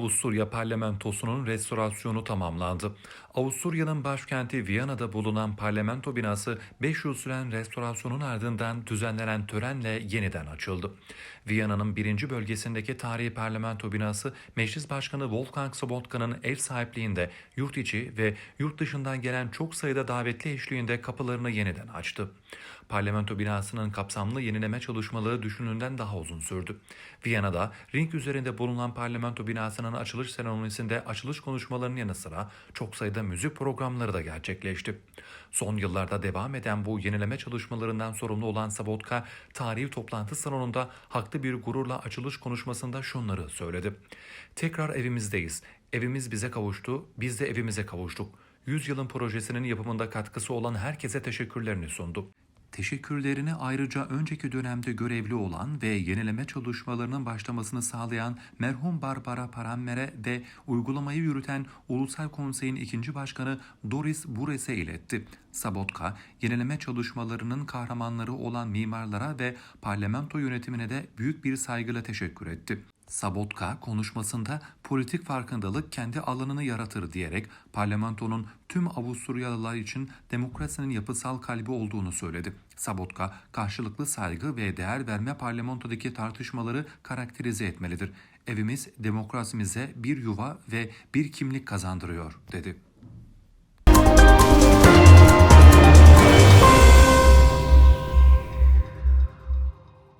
Avusturya parlamentosunun restorasyonu tamamlandı. Avusturya'nın başkenti Viyana'da bulunan parlamento binası 5 yıl süren restorasyonun ardından düzenlenen törenle yeniden açıldı. Viyana'nın birinci bölgesindeki tarihi parlamento binası Meclis Başkanı Wolfgang Sobotka'nın ev sahipliğinde yurt içi ve yurt dışından gelen çok sayıda davetli eşliğinde kapılarını yeniden açtı. Parlamento binasının kapsamlı yenileme çalışmaları düşünüldüğünden daha uzun sürdü. Viyana'da ring üzerinde bulunan parlamento binasının açılış seremonisinde açılış konuşmalarının yanı sıra çok sayıda müzik programları da gerçekleşti. Son yıllarda devam eden bu yenileme çalışmalarından sorumlu olan Sabotka, tarihi toplantı salonunda haklı bir gururla açılış konuşmasında şunları söyledi. Tekrar evimizdeyiz. Evimiz bize kavuştu, biz de evimize kavuştuk. Yüzyılın projesinin yapımında katkısı olan herkese teşekkürlerini sundu. Teşekkürlerini ayrıca önceki dönemde görevli olan ve yenileme çalışmalarının başlamasını sağlayan merhum Barbara Parammer'e ve uygulamayı yürüten Ulusal Konsey'in ikinci başkanı Doris Bures'e iletti. Sabotka, yenileme çalışmalarının kahramanları olan mimarlara ve parlamento yönetimine de büyük bir saygıyla teşekkür etti. Sabotka konuşmasında politik farkındalık kendi alanını yaratır diyerek parlamentonun tüm Avusturyalılar için demokrasinin yapısal kalbi olduğunu söyledi. Sabotka, karşılıklı saygı ve değer verme parlamentodaki tartışmaları karakterize etmelidir. Evimiz demokrasimize bir yuva ve bir kimlik kazandırıyor, dedi.